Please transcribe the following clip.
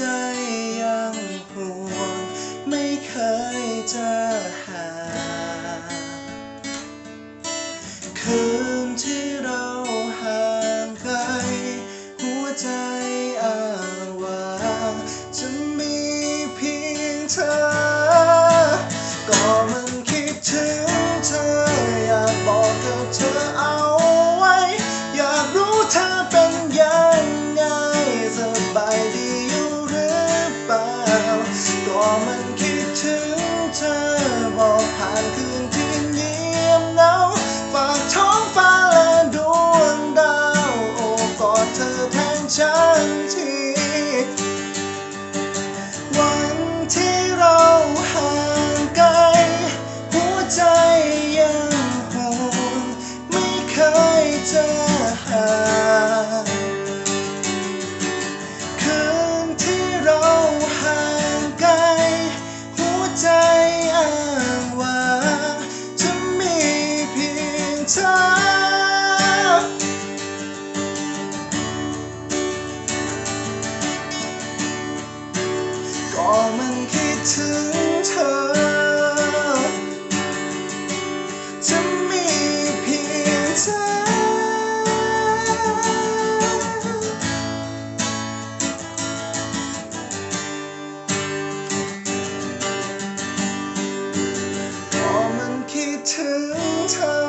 ใจยังห่วง ไม่เคยจะหา คืนที่เราห่างไกล หัวใจอ้างว้างจะมีเพียงเธอ ก็มันคิดถึงเธอ อยากบอกกับเธอเอาไว้ อยากรู้เธอ จะหาคืนที่เราห่างไกลหัวใจอ้างว่าจะมีเพียงเธอ ถึงเธอ